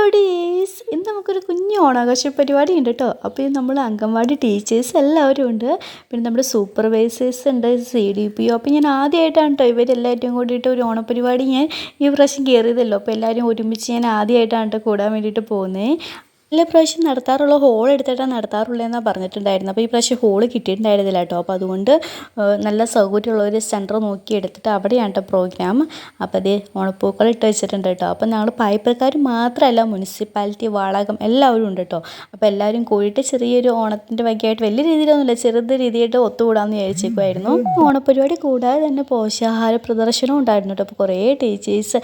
Hello ഡീസ് ഇന്ന് നമുക്കൊരു കുഞ്ഞു ഓണാഘോഷ പരിപാടി ഉണ്ട് കേട്ടോ അപ്പോൾ ഇത് നമ്മൾ അംഗൻവാടി ടീച്ചേഴ്സ് എല്ലാവരും ഉണ്ട്. പിന്നെ നമ്മുടെ സൂപ്പർവൈസേഴ്സ് ഉണ്ട് സി ഡി പി ഒ. അപ്പോൾ ഞാൻ ആദ്യമായിട്ടാണ് കേട്ടോ ഇവരെല്ലാവരും കൂടിയിട്ട് ഒരു ഓണപരിപാടി ഞാൻ ഈ പ്രാവശ്യം കയറിയതല്ലോ. അപ്പോൾ എല്ലാവരും ഒരുമിച്ച് ഞാൻ ആദ്യമായിട്ടാണ് കേട്ടോ കൂടാൻ വേണ്ടിയിട്ട് പോകുന്നത് എല്ലാ പ്രാവശ്യം നടത്താറുള്ള ഹോൾ എടുത്തിട്ടാണ് നടത്താറുള്ളതെന്നാണ് പറഞ്ഞിട്ടുണ്ടായിരുന്നത് അപ്പോൾ ഈ പ്രാവശ്യം ഹോൾ കിട്ടിയിട്ടുണ്ടായിരുന്നില്ല കേട്ടോ. അപ്പോൾ അതുകൊണ്ട് നല്ല സൗകര്യമുള്ള ഒരു സെന്റർ നോക്കി എടുത്തിട്ട് അവിടെയാണ് കേട്ടോ പ്രോഗ്രാം അപ്പോൾ അതേ ഓണപ്പൂക്കൾ ഇട്ട് വെച്ചിട്ടുണ്ട് കേട്ടോ അപ്പോൾ ഞങ്ങൾ പായ്പക്കാർ മാത്രമല്ല മുനിസിപ്പാലിറ്റി വാളകം എല്ലാവരും ഉണ്ട് കേട്ടോ അപ്പോൾ എല്ലാവരും കൂടിയിട്ട് ചെറിയൊരു ഓണത്തിന്റെ വകയായിട്ട് വലിയ രീതിയിലൊന്നുമില്ല ചെറുത് രീതിയായിട്ട് ഒത്തുകൂടാമെന്ന് വിചാരിച്ചേക്കുമായിരുന്നു ഓണപ്പരിപാടി കൂടാതെ തന്നെ പോഷകാഹാര പ്രദർശനവും ഉണ്ടായിരുന്നു കേട്ടോ അപ്പോൾ കുറേ ടീച്ചേഴ്സ്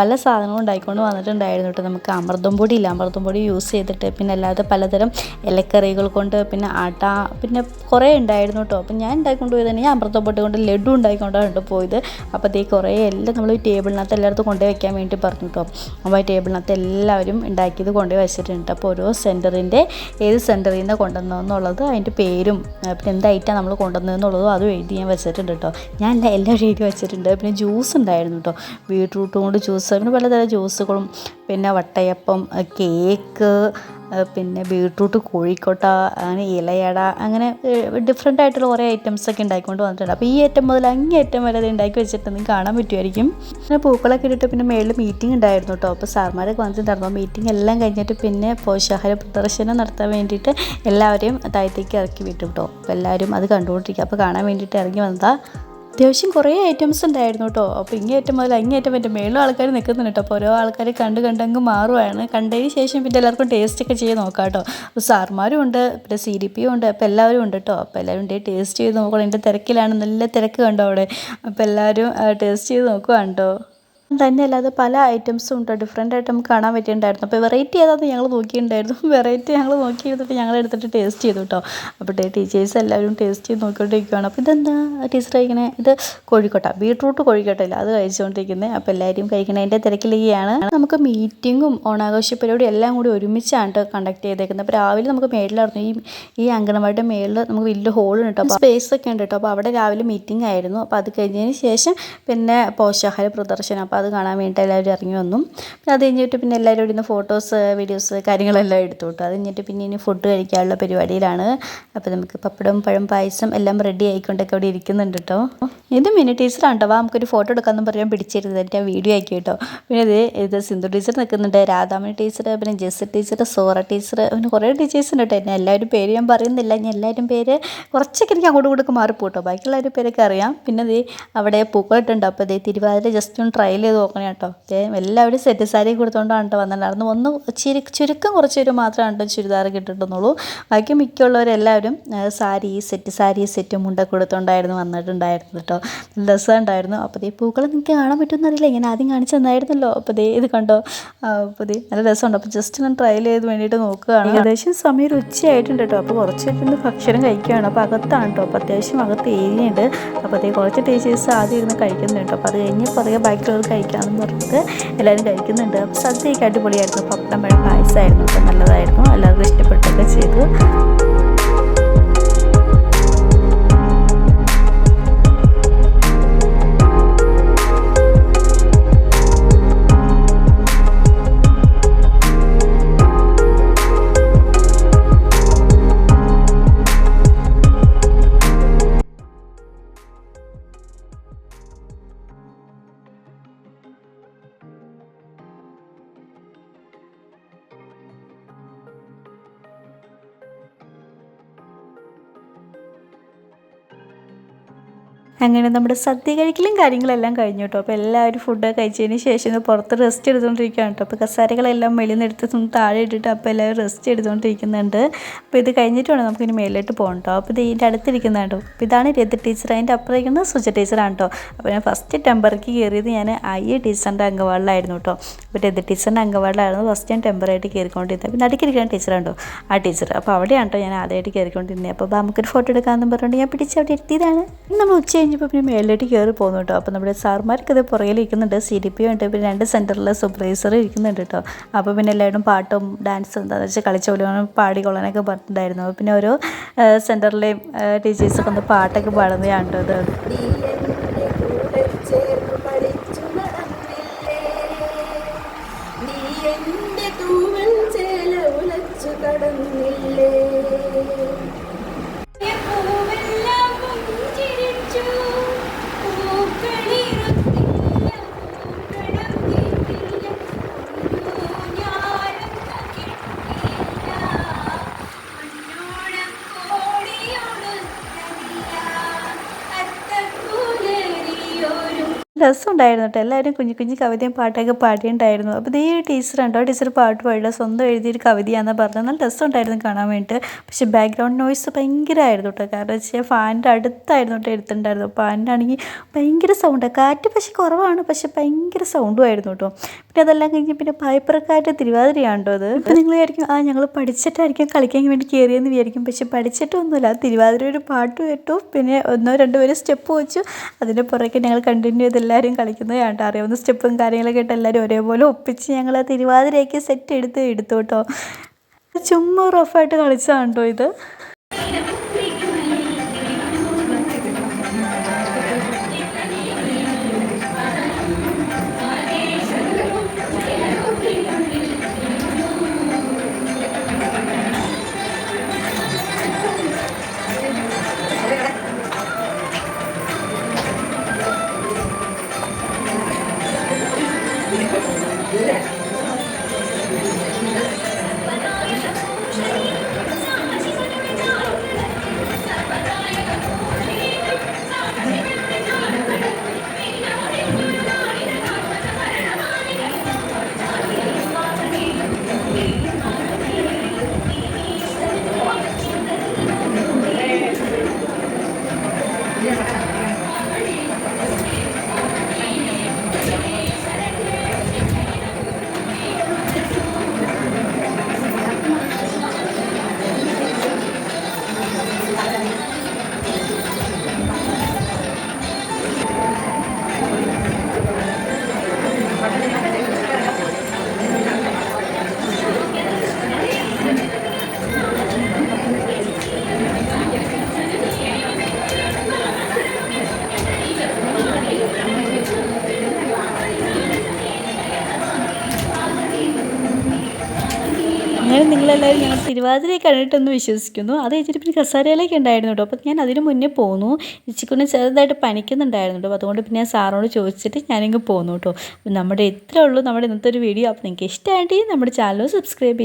പല സാധനങ്ങളും ഉണ്ടായിക്കൊണ്ട് വന്നിട്ടുണ്ടായിരുന്നു കേട്ടോ നമുക്ക് അമൃതം പൊടി ഇല്ല. അമൃതം പൊടി യൂസ് ചെയ്തിട്ട് പിന്നെ അല്ലാതെ പലതരം ഇലക്കറികൾ കൊണ്ട് പിന്നെ ആട്ട പിന്നെ കുറേ ഉണ്ടായിരുന്നു കേട്ടോ അപ്പം ഞാൻ ഉണ്ടാക്കിക്കൊണ്ട് പോയത് തന്നെ ഞാൻ അമൃതം പൊടി കൊണ്ട് ലഡു ഉണ്ടാക്കിക്കൊണ്ടാണ് പോയത്. അപ്പോൾ അതേ കുറേ എല്ലാം നമ്മൾ ടേബിളിനകത്ത് എല്ലായിടത്തും കൊണ്ടുപോയി വെക്കാൻ വേണ്ടി പറഞ്ഞു കേട്ടോ അപ്പോൾ ആ ടേബിളിനകത്ത് എല്ലാവരും ഉണ്ടാക്കിയത് കൊണ്ടുപോയി വെച്ചിട്ടുണ്ട്. അപ്പോൾ ഓരോ സെന്ററിന്റെ ഏത് സെന്ററിൽ നിന്ന് കൊണ്ടുവന്നതെന്നുള്ളത് അതിന്റെ പേരും പിന്നെ എന്ത് ഐറ്റം നമ്മൾ കൊണ്ടുവന്നതെന്നുള്ളതും അതും എഴുതി ഞാൻ വെച്ചിട്ടുണ്ട് കേട്ടോ ഞാൻ എല്ലാം എല്ലാം എഴുതി വെച്ചിട്ടുണ്ട്. പിന്നെ ജ്യൂസ് ഉണ്ടായിരുന്നു കേട്ടോ ബീട്രൂട്ട് കൊണ്ട് ജ്യൂസ് പിന്നെ പലതരം ജ്യൂസുകളും പിന്നെ വട്ടയപ്പം കേക്ക് പിന്നെ ബീട്രൂട്ട് കോഴിക്കോട്ട അങ്ങനെ ഇലയട അങ്ങനെ ഡിഫറെന്റ് ആയിട്ടുള്ള കുറേ ഐറ്റംസ് ഒക്കെ ഉണ്ടാക്കിക്കൊണ്ട് വന്നിട്ടുണ്ട്. അപ്പോൾ ഈ ഐറ്റം മുതൽ അങ്ങേ ഏറ്റം വരെ അത് ഉണ്ടാക്കി വെച്ചിട്ട് കാണാൻ പറ്റുമായിരിക്കും. പിന്നെ പൂക്കളൊക്കെ ഇട്ടിട്ട് പിന്നെ മേളിൽ മീറ്റിംഗ് ഉണ്ടായിരുന്നു കേട്ടോ അപ്പോൾ സാർമാരൊക്കെ വന്നിട്ടുണ്ടായിരുന്നു. മീറ്റിംഗ് എല്ലാം കഴിഞ്ഞിട്ട് പിന്നെ പോഷാഹാര പ്രദർശനം നടത്താൻ വേണ്ടിയിട്ട് എല്ലാവരെയും താഴത്തേക്ക് ഇറക്കി വിട്ടു കേട്ടോ അപ്പോൾ എല്ലാവരും അത് കണ്ടുകൊണ്ടിരിക്കുക. അപ്പോൾ കാണാൻ വേണ്ടിയിട്ട് ഇറങ്ങി വന്നതാണ് അത്യാവശ്യം കുറേ ഐറ്റംസ് ഉണ്ടായിരുന്നു കേട്ടോ അപ്പോൾ ഇങ്ങേറ്റം മുതൽ അങ്ങേറ്റം എന്റെ മേളിലും ആൾക്കാർ നിൽക്കുന്നുണ്ട് കേട്ടോ അപ്പോൾ ഓരോ ആൾക്കാർ കണ്ട് കണ്ടങ്ങ് മാറുവാണ്. കണ്ടതിന് ശേഷം പിന്നെ എല്ലാവർക്കും ടേസ്റ്റ് ഒക്കെ ചെയ്ത് നോക്കാം കേട്ടോ അപ്പോൾ സാർമാരും ഉണ്ട് പിന്നെ സി ഡി പിയും ഉണ്ട് അപ്പോൾ എല്ലാവരും ഉണ്ട് കേട്ടോ അപ്പോൾ എല്ലാവരും ഉണ്ട് ടേസ്റ്റ് ചെയ്ത് നോക്കണം എന്റെ തിരക്കിലാണ് നല്ല തിരക്ക് കണ്ടോ അവിടെ. അപ്പോൾ എല്ലാവരും ടേസ്റ്റ് ചെയ്ത് നോക്കുവാണ് കേട്ടോ തന്നെ അല്ലാതെ പല ഐറ്റംസും ഉണ്ട്. ഡിഫറെന്റ് ആയിട്ട് നമുക്ക് കാണാൻ പറ്റിയിട്ടുണ്ടായിരുന്നു. അപ്പോൾ വെറൈറ്റി ഏതാണെന്ന് ഞങ്ങൾ നോക്കിയിട്ടുണ്ടായിരുന്നു. വെറൈറ്റി ഞങ്ങൾ നോക്കി ചെയ്തിട്ട് ഞങ്ങൾ എടുത്തിട്ട് ടേസ്റ്റ് ചെയ്തു കേട്ടോ അപ്പോൾ ടീച്ചേഴ്സ് എല്ലാവരും ടേസ്റ്റ് ചെയ്ത് നോക്കിക്കൊണ്ടിരിക്കുകയാണ് അപ്പോൾ ഇതെന്താ ടീച്ചർ കഴിക്കണേ? ഇത് കോഴിക്കോട്ട. ബീട്രൂട്ട് കോഴിക്കോട്ടയില്ല അത് കഴിച്ചുകൊണ്ടിരിക്കുന്നത് അപ്പോൾ എല്ലാവരും കഴിക്കണതിന്റെ തിരക്കിലേക്കാണ് നമുക്ക് മീറ്റിങ്ങും ഓണാഘോഷ പരിപാടി എല്ലാം കൂടി ഒരുമിച്ചാണ് കണ്ടക്ട് ചെയ്തേക്കുന്നത്. അപ്പോൾ രാവിലെ നമുക്ക് മേളിലായിരുന്നു ഈ ഈ അങ്കണവാടിയുടെ മേളിൽ നമുക്ക് വലിയ ഹോളുണ്ട് കേട്ടോ അപ്പോൾ സ്പേസ് ഒക്കെ ഉണ്ട് കേട്ടോ അപ്പോൾ അവിടെ രാവിലെ മീറ്റിംഗ് ആയിരുന്നു. അപ്പോൾ അത് കഴിഞ്ഞതിന് ശേഷം പിന്നെ പോഷാഹാര പ്രദർശനം. അപ്പോൾ അത് കാണാൻ വേണ്ടിയിട്ട് എല്ലാവരും ഇറങ്ങി വന്നു. പിന്നെ അത് കഴിഞ്ഞിട്ട് പിന്നെ എല്ലാവരും ഇവിടുന്ന് ഫോട്ടോസ് വീഡിയോസ് കാര്യങ്ങളെല്ലാം എടുത്തു കേട്ടോ അത് കഴിഞ്ഞിട്ട് പിന്നെ ഇനി ഫുഡ് കഴിക്കാനുള്ള പരിപാടിയിലാണ്. അപ്പോൾ നമുക്ക് പപ്പടം പഴം പായസം എല്ലാം റെഡി ആയിക്കൊണ്ടൊക്കെ അവിടെ ഇരിക്കുന്നുണ്ട് കേട്ടോ ഇത് മിനി ടീച്ചറാണ് കേട്ടോ വാ നമുക്കൊരു ഫോട്ടോ എടുക്കാമെന്ന് പറയാൻ പിടിച്ചിരുന്നത്. എന്റെ വീഡിയോ ആക്കി കേട്ടോ പിന്നെ ഇത് ഇത് സിന്ധു ടീച്ചർ നിൽക്കുന്നുണ്ട്. രാധാമണി ടീച്ചർ പിന്നെ ജെസ് ടീച്ചർ സോറ ടീച്ചർ പിന്നെ കുറേ ടീച്ചേഴ്സ് ഉണ്ട് കേട്ടോ എന്നെ എല്ലാവരും പേര് ഞാൻ പറയുന്നില്ല. ഞാൻ എല്ലാവരും പേര് കുറച്ചൊക്കെ എനിക്ക് അങ്ങോട്ട് ഇങ്ങോട്ടും മാറിപ്പോട്ടോ ബാക്കിയുള്ളവരുടെ പേരൊക്കെ അറിയാം. പിന്നെ ഇത് അവിടെ പൂക്കളിട്ടുണ്ട് അപ്പോൾ ഇത് തിരുവാതിര ജസ്റ്റ് ഒന്ന് ട്രയൽ ചെയ്ത് നോക്കണേ കേട്ടോ. എല്ലാവരും സെറ്റ് സാരി കൊടുത്തുകൊണ്ടാണ് കേട്ടോ വന്നിട്ടുണ്ടായിരുന്നു ഒന്ന് ചിരി ചുരുക്കം കുറച്ച് പേര് മാത്രമാണ് കേട്ടോ ചുരിദാർ കിട്ടിട്ടുന്നുള്ളൂ ബാക്കി മിക്കുള്ളവരെല്ലാവരും സാരി സെറ്റ് സാരി സെറ്റ് മുണ്ട കൊടുത്തുകൊണ്ടായിരുന്നു വന്നിട്ടുണ്ടായിരുന്നു കേട്ടോ നല്ല രസമുണ്ടായിരുന്നു. അപ്പോൾ ദേ പൂക്കൾ നിങ്ങൾക്ക് കാണാൻ പറ്റുമെന്ന് അറിയില്ല ഞാൻ ആദ്യം കാണിച്ചു തന്നായിരുന്നല്ലോ. അപ്പോൾ ദേ ഇത് കണ്ടോ? അപ്പോൾ ദേ നല്ല രസമുണ്ട്. അപ്പോൾ ജസ്റ്റ് ഞാൻ ട്രയൽ ചെയ്ത് വേണ്ടിയിട്ട് നോക്കുകയാണ്. ഏകദേശം സമയം ഒരു ഉച്ചയായിട്ടുണ്ട് കേട്ടോ അപ്പോൾ കുറച്ച് ഇരുന്ന് ഭക്ഷണം കഴിക്കുകയാണ്. അപ്പോൾ അകത്താണ് കേട്ടോ അപ്പോൾ അത്യാവശ്യം അകത്ത് ഏരിയ ഉണ്ട്. അപ്പോൾ അതേ കുറച്ച് ടീച്ചേഴ്സ് ആദ്യം ഇരുന്ന് കഴിക്കുന്നുണ്ട് അപ്പോൾ അത് കഴിഞ്ഞ് പുറകെ ബാക്കിയുള്ളവർ കഴിക്കാമെന്ന് പറഞ്ഞിട്ട് എല്ലാവരും കഴിക്കുന്നുണ്ട്. അപ്പോൾ സദ്യയൊക്കെ അടിപൊളിയായിരുന്നു. പപ്പടം പഴം പായസമായിരുന്നു. അപ്പോൾ നല്ലതായിരുന്നു. എല്ലാവർക്കും ഇഷ്ടപ്പെട്ടൊക്കെ ചെയ്തു. അങ്ങനെ നമ്മുടെ സദ്യ കഴിക്കലും കാര്യങ്ങളെല്ലാം കഴിഞ്ഞു കേട്ടോ. അപ്പോൾ എല്ലാവരും ഫുഡ് കഴിച്ചതിന് ശേഷം പുറത്ത് റെസ്റ്റ് എടുത്തുകൊണ്ടിരിക്കുകയാണ് കേട്ടോ. അപ്പോൾ കസാരകളെല്ലാം വെളിയിൽ നിന്ന് എടുത്ത് താഴെ ഇട്ടിട്ട് അപ്പോൾ എല്ലാവരും റെസ്റ്റ് എടുത്തുകൊണ്ടിരിക്കുന്നുണ്ട് അപ്പോൾ ഇത് കഴിഞ്ഞിട്ട് വേണം നമുക്ക് ഇനി മേലിലോട്ട് പോകണം കേട്ടോ. അപ്പോൾ ഇത് ഇതിന്റെ അടുത്തിരിക്കുന്നതാണ് കേട്ടോ അപ്പോൾ ഇതാണ് രതി ടീച്ചർ അതിന്റെ അപ്പുറം സുജ ടീച്ചറാണ് കേട്ടോ. അപ്പോൾ ഞാൻ ഫസ്റ്റ് ടെമ്പറിക്ക് കയറിയത് ഞാൻ ഐ എ ടീച്ചറിന്റെ അംഗവാളിലായിരുന്നു കേട്ടോ. അപ്പോൾ രതി ടീച്ചറിന്റെ അംഗവാളിലായിരുന്നു ഫസ്റ്റ് ഞാൻ ടെമ്പറായിട്ട് കയറിക്കൊണ്ടിരുന്നത്. പിന്നെ ടീച്ചറാണ് കേട്ടോ ആ ടീച്ചർ അപ്പോൾ അവിടെയാണ് കേട്ടോ ഞാൻ ആദ്യമായിട്ട് കയറിക്കൊണ്ടിരുന്നത്. അപ്പോൾ നമുക്കൊരു ഫോട്ടോ എടുക്കാമെന്ന് പറഞ്ഞുകൊണ്ട് ഞാൻ പിടിച്ച് അവിടെ എത്തിയതാണ് നമ്മൾ ഉച്ച കഴിഞ്ഞപ്പോൾ പിന്നെ മേളിലോട്ട് കയറി പോകുന്നു കേട്ടോ. അപ്പോൾ നമ്മുടെ സാർമാർക്ക് ഇത് പുറകിൽ ഇരിക്കുന്നുണ്ട്. സി ഡി പി ഉണ്ട്. പിന്നെ രണ്ട് സെന്ററിൽ സൂപ്പർവൈസർ ഇരിക്കുന്നുണ്ട് കേട്ടോ. അപ്പോൾ പിന്നെ എല്ലാവരും പാട്ടും ഡാൻസും എന്താണെന്ന് വെച്ചാൽ കളിച്ച പോലെ പാടിക്കൊള്ളാനൊക്കെ പറഞ്ഞിട്ടുണ്ടായിരുന്നു. പിന്നെ ഓരോ സെന്ററിലെയും ടീച്ചേഴ്സൊക്കെ ഒന്ന് പാട്ടൊക്കെ പാടുന്നതാണ് കേട്ടോ ഇത് രസമുണ്ടായിരുന്നു കേട്ടോ എല്ലാവരും കുഞ്ഞു കുഞ്ഞു കവിതയും പാട്ടൊക്കെ പാടിയിട്ടുണ്ടായിരുന്നു. അപ്പോൾ ഈ ടീച്ചർ ഉണ്ടോ? ടീച്ചർ പാട്ട് പാടില്ല. സ്വന്തം എഴുതിയൊരു കവിതയാണെന്ന് പറഞ്ഞത് നല്ല രസമുണ്ടായിരുന്നു കാണാൻ വേണ്ടിയിട്ട്. പക്ഷേ ബാക്ക്ഗ്രൗണ്ട് നോയ്സ് ഭയങ്കരമായിരുന്നു കേട്ടോ കാരണം വെച്ചാൽ ഫാനിന്റെ അടുത്തായിരുന്നു കേട്ടോ എടുത്തിട്ടുണ്ടായിരുന്നു ആണെങ്കിൽ ഭയങ്കര സൗണ്ടാണ് കാറ്റ് പക്ഷേ കുറവാണ്. പക്ഷേ ഭയങ്കര സൗണ്ടും ആയിരുന്നു കേട്ടോ പിന്നെ അതെല്ലാം കഴിഞ്ഞ് പിന്നെ പായ്പറക്കാറ്റ് തിരുവാതിരയാണ് കേട്ടോ അത് അപ്പം നിങ്ങൾ വിചാരിക്കും ആ ഞങ്ങൾ പഠിച്ചിട്ടായിരിക്കും കളിക്കാൻ വേണ്ടി കയറിയെന്ന് വിചാരിക്കും. പക്ഷെ പഠിച്ചിട്ടൊന്നുമില്ല. തിരുവാതിര ഒരു പാട്ട് കേട്ടു. പിന്നെ ഒന്നോ രണ്ടോ പേര് സ്റ്റെപ്പ് വെച്ചു. അതിന്റെ പുറകെ ഞങ്ങൾ കണ്ടിന്യൂ ചെയ്ത് എല്ലാവരും കളിക്കുന്നത് കേട്ടോ അറിയാവുന്ന സ്റ്റെപ്പും കാര്യങ്ങളൊക്കെ ഇട്ട് എല്ലാവരും ഒരേപോലെ ഒപ്പിച്ച് ഞങ്ങൾ ആ തിരുവാതിരയൊക്കെ സെറ്റ് എടുത്ത് എടുത്തു കേട്ടോ. ചുമ്മാ റഫായിട്ട് കളിച്ചതാണ് കേട്ടോ ഇത്. അങ്ങനെ നിങ്ങളെല്ലാവരും ഞങ്ങൾ തിരുവാതിരയെ കണ്ടിട്ടെന്ന് വിശ്വസിക്കുന്നു. അത് കഴിഞ്ഞിട്ട് പിന്നെ കസാരയിലേക്ക് ഉണ്ടായിരുന്നു കേട്ടോ. അപ്പോൾ ഞാൻ അതിന് മുന്നേ പോന്നു. ഇച്ചിക്കുണ്ണി ചെറുതായിട്ട് പനിക്കുന്നുണ്ടായിരുന്നു കേട്ടോ. അതുകൊണ്ട് പിന്നെ ഞാൻ സാറിനോട് ചോദിച്ചിട്ട് ഞാനിങ്ങ് പോന്നു കേട്ടോ. നമ്മുടെ ഇത്രേ ഉള്ളൂ നമ്മുടെ ഇന്നത്തെ ഒരു വീഡിയോ. അപ്പോൾ നിങ്ങൾക്ക് ഇഷ്ടമായിട്ട് നമ്മുടെ ചാനൽ സബ്സ്ക്രൈബ്